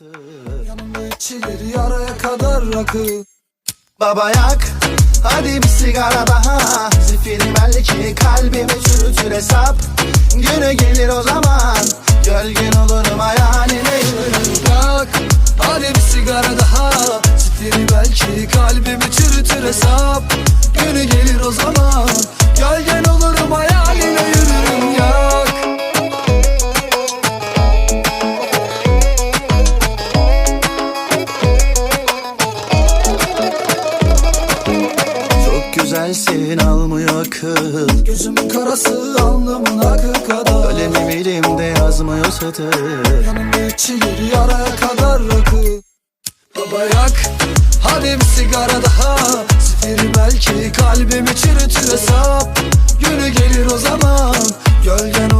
Yanımda içilir yaraya kadar rakı. Baba yak Hadi bir sigara daha Zifiri belki kalbimi çürütür hesap Günü gelir o zaman Gölgen olurum hayaline. Yürürüm Yak hadi bir sigara daha. Sitiri belki kalbimi çürütür hesap Günü gelir o zaman Güzelsin almıyor akıl Gözümün karası alnımın akı kadar. Kalemim elimde yazmıyor satır. Yanımda içilir yaraya kadar rakı. Baba yak hadi bir sigara daha. Sifiri belki kalbimi çürütür hesap. Günü gelir o zaman Gölgen